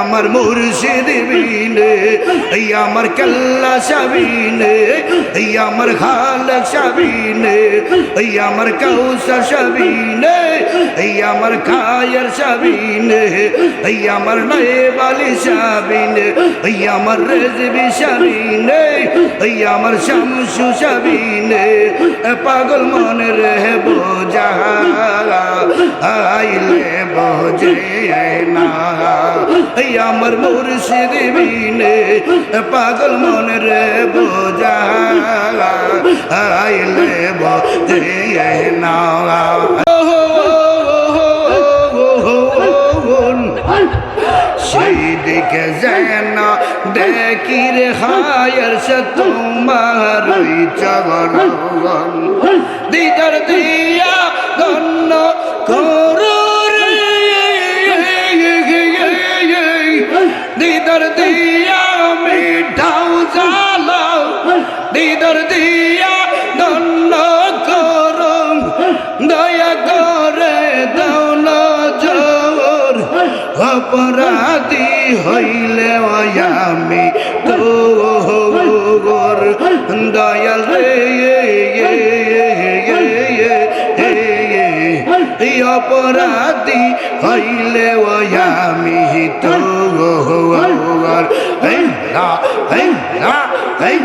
আমার মুর্শিদ বিনে, এই আমার কাল্লা সাবিনে, এই আমার খাল সাবিনে, এই আমার কৌসা সাবিনে, এই আমার খায়ের সাবিনে, এই আমার নয়ে বালি সাবিনে, এই আমার রেজবি সাবিনে, এই আমার শামসু সাবিনে। পাগল মনে রে বোঝা, আইলে বোঝে না। এই আমার মুর্শিদ বিনে, পাগল মনে রে বোঝা আইলে বোঝে না সেই দিকে যেন দেখি রে হায়ার সে তোমার চগন দিদার দিয়া গণ্য দিদার দিয়া গণ্য করো দয়া করে দাও না জোর। অপরাধী হইলে আমি তোর দয়াল রে অপরাধী হইলে আমি তোর এই না এই না। Hey,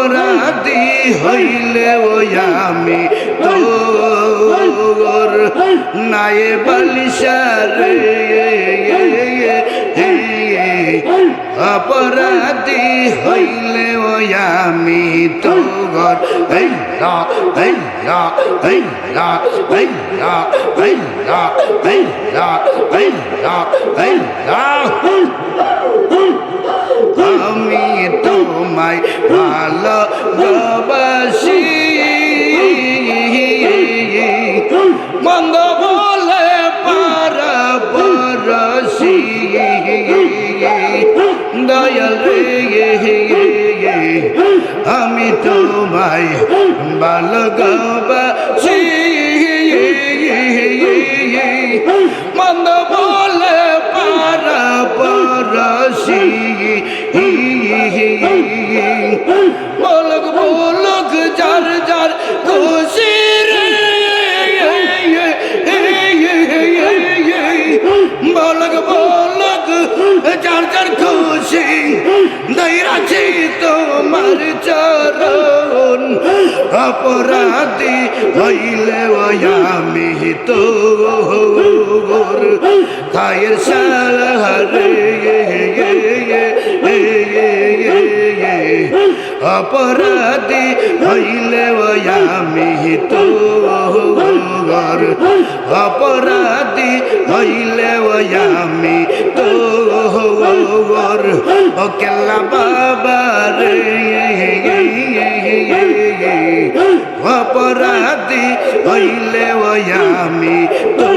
অপরাধী হইলে ওই আমি তোর নাই বালিশার অপরাধী হইলে ওই আমি তোর এই না আমি তোমায় ভালো বাসি মঙ্গল দয়াল আমি তোমায় ভালো গাবাসি মন বলে পারা পরশি। চরণ অপরাধী হইলে আমি তো খায়ের সাল অপরাধী হইলে আমি তো অপরাধী হইলে আমি তো ও কেল্লা বাবা রে, অপরাধী হইলে আমি তো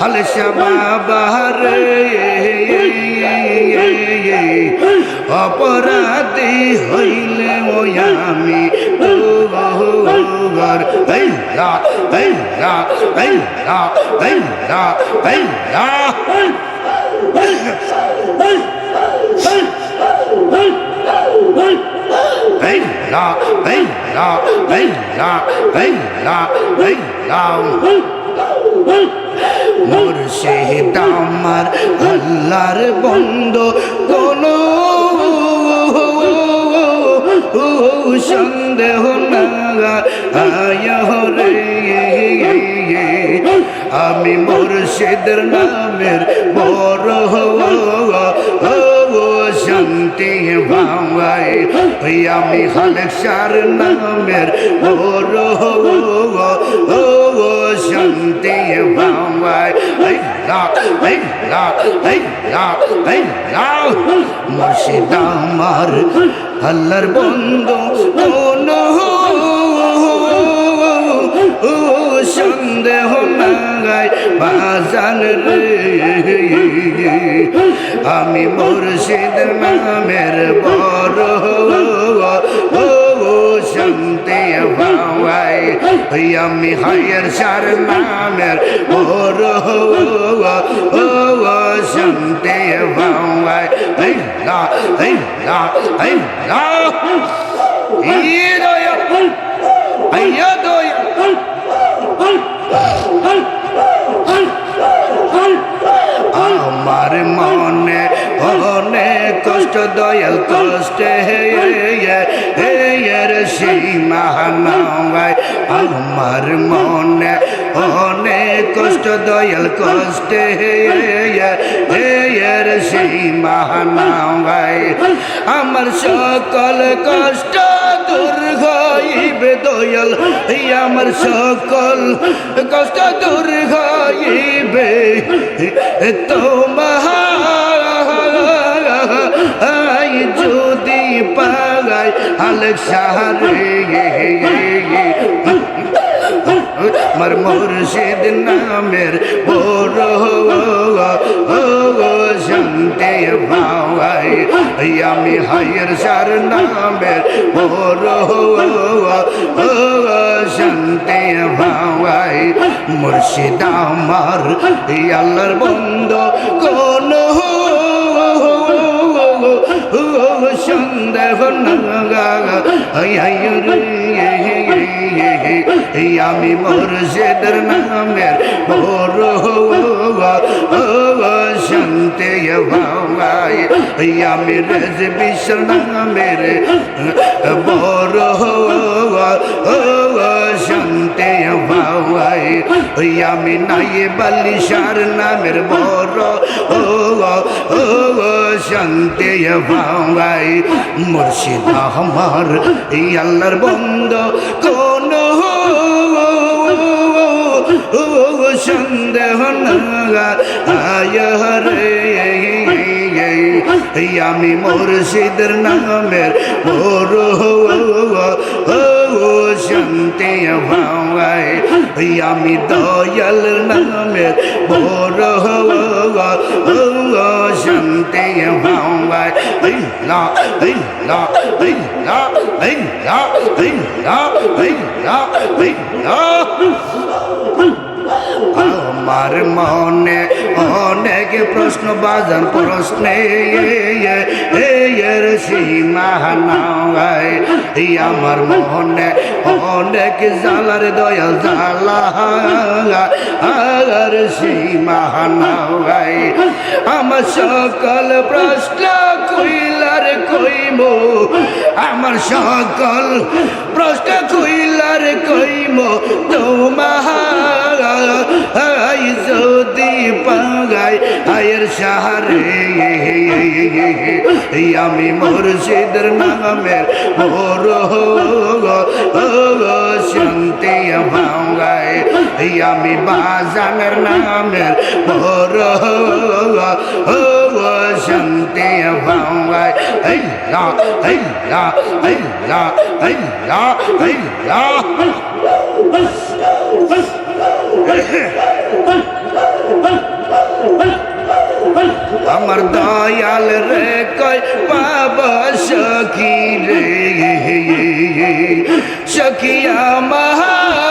হলসা বাবা রে, অপরাধী হইলে আমি তোর আল্লাহু আকবার আল্লাহ আল্লাহ আল্লাহ আল্লাহ আল্লাহ মুর্শিদ আমার আল্লাহর বন্ধ কোনো সন্দেহ না আমি মুর্শিদের নামের বড় শান্তি ভাঙাই। আমি হালেকসার নামের বড় শান্তি মুর্শিদ আমার আল্লাহর বন্ধু কোন সন্দেহ নাগাই বাজান আমি মুর্শিদ নামের বড়। শান্তি পাওয়াই আমি হায়ের নামের বড় ও শান্তি পাওয়াই এই লা এই লা এই লা। এই দয়া, আইয়া দয়া। আমার মনে অনেক কষ্ট, দয়াল কষ্টে এর সীমা নাই আমার মনে অনেক কষ্ট, দয়াল কষ্টে এর সীমা নাই আমার সকল কষ্ট দূর হইবে, দয়াল আমার সকল কষ্ট দূর হইবে। তোমার পাগাই আলেক সাহারে আমার মুর্শিদ নামের বড় শান্তি পাওয়াই আমি হায়ের সার নামের বড় শান্তি পাওয়াই মুর্শিদ আমার আল্লাহর বন্ধ কোন সন্দেহ আমি মুর্শিদের নামের মোর শান্তি আমি রেজ বিশ্ব নামের বড় ভাই আমি নাই বালিশার নামের বড়। ও শান্তি ভাই মুর্শিদ আমার এই আল্লাহর বন্ধ কোন সন্দেহ নাগা। আয় রে আমি মুর্শিদের নামের বড়। শান্তি ভাই আমি দয়াল নামের বড় শান্তি এই লা লা লা লা লা লা। আমার মনে অনেক প্রশ্ন, বাজান প্রশ্নে এর সীমা নাই। আমার মনে অনেক জালার দয়াল জালা আর সীমা নাই। আমার সকল প্রশ্ন কইলার কইব আমার সকল প্রশ্ন কইলার কইব তোমার আই যদি পাগাই আয়ের সাহারে, আমি মুর্শিদের নামের বড় শান্তি ভাঙ্গাই। আমি বাজানের নামের বড় শান্তি ভাঙ্গাই। এই লা এই লা এই লা এই লা এই লা। আমার দয়াল রে কয় বাবা সখী রে সখিয়া মাহার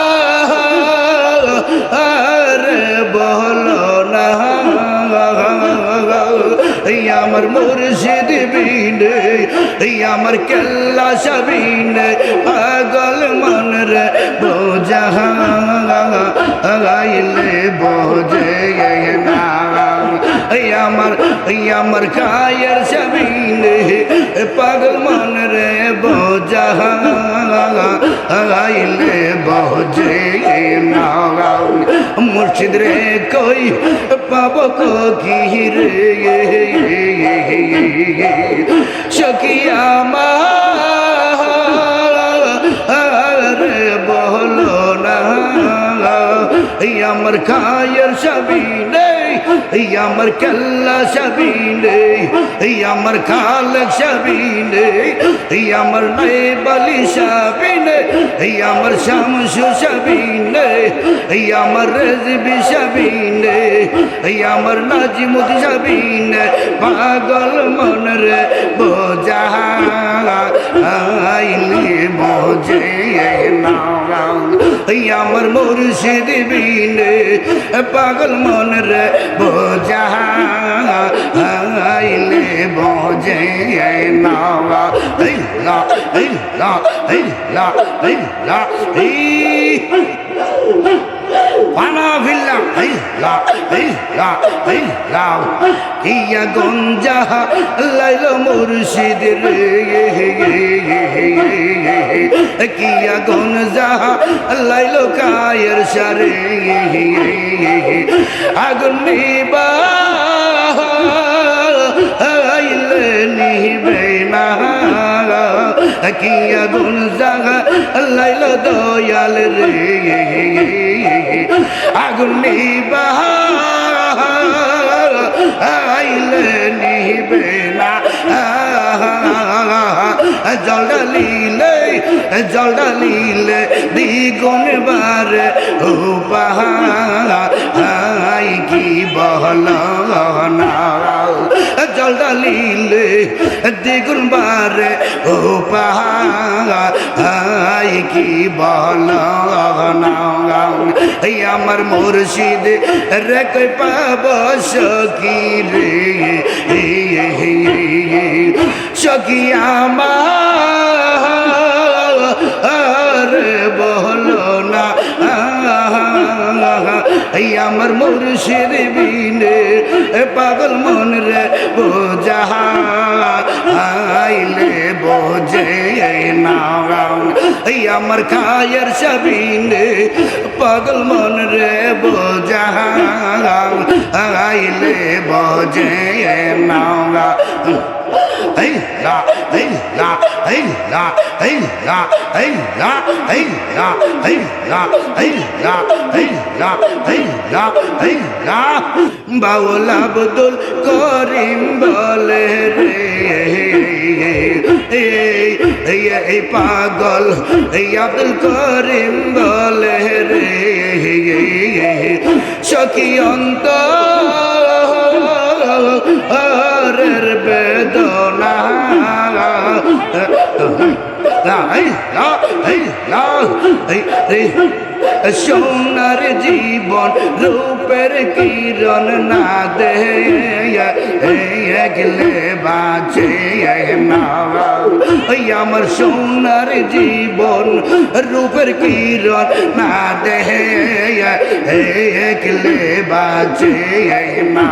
এই আমার মুর্শিদ বিনে, এই আমার কেল্লা সবিনে, পাগল মন রে বোঝা গাইলে বোঝে না। আমার আমার কায়ের সবিনে পাগল মন রে বোঝা। গাইলে বোঝে না। মুর্শিদ রে কই পাব কি রে। সকিয়া রে বহলো না। আমার খায়ের সবিনে এই আমার কেল্লা সাবিনে, এই আমার খালেক সাবিনে, এই আমার নাইবালি সাবিনে, এই আমার শামসু সাবিনে, এই আমার রেজবি সাবিনে, এই আমার নাজিমুদ সাবিনে, পাগল মন রে, বোঝা আমার মুর্শিদ বিনে, পাগল মন রে বোঝা আইলে বোঝে না, এই লা এই লা এই লা এই লা এই। পানা ভিল্লা এই ইয়া গঞ্জা লাইল মুর্শিদ রে কিয়া গঞ্জা লাইল কায়ের সারে আগুন নিবা তাকিয়া গুণ জাগা আল্লাহ দয়াল রে। আগুন নিবাহার আইল নিবে না। জল লীলা জড়ালিলে দ্বিগুণ বার উপাহাই কি বহল জড়ালিলে দ্বিগুণ বার উপাহাই কি বহল আমার মুর্শিদ রে কই পাব সকি সকিয়া মা মুর্শিদ বিনে পাগল মন রে বোঝা আইলে বোঝে না এই আমার খায়ের সাবিনে পাগল মন রে বোঝা আইলে বোঝে না এই লা বাউল আব্দুল করিম বলে রে পাগল এই আব্দুল করিম বলে রে সখী অন্তরের বেদনা لا لا لا সোনার জীবন, রূপের কিরণ না দে গেলে না ওই আমার সোনার জীবন, রূপের কিরণ না দে গেলে বাঁচে না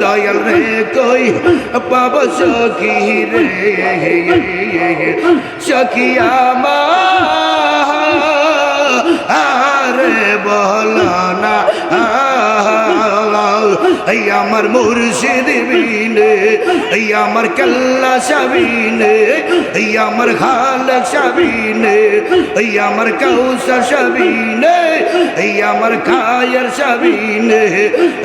দয়াল রে কই পাব সখী রে? সখী আমার আরে বলা এই আমার মুর্শিদ বিনে, এই আমার কাল্লা সাবিনে, এই আমার খালক সাবিনে, এই আমার কৌসা সাবিনে, এই আমার খায়ের সাবিনে,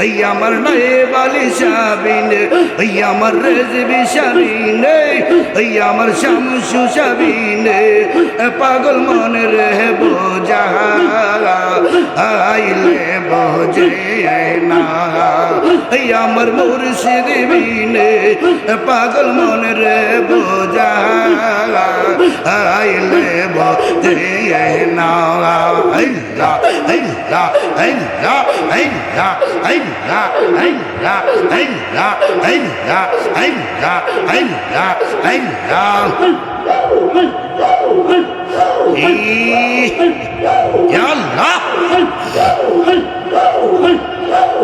এই আমার নয়েবালি সাবিনে, এই আমার রেজবি সাবিনে, এই আমার শামসু সাবিনে। পাগল মনে রে বোঝা আইলে বোঝে না। এই আমার মুর্শিদ বিনে পাগল মনে রে বোঝা আইলে বোঝে না আইলা আইলা আইলা আইলা আইলা আইলা আইলা আইলা আইলা আইলা আইলা يا Hey!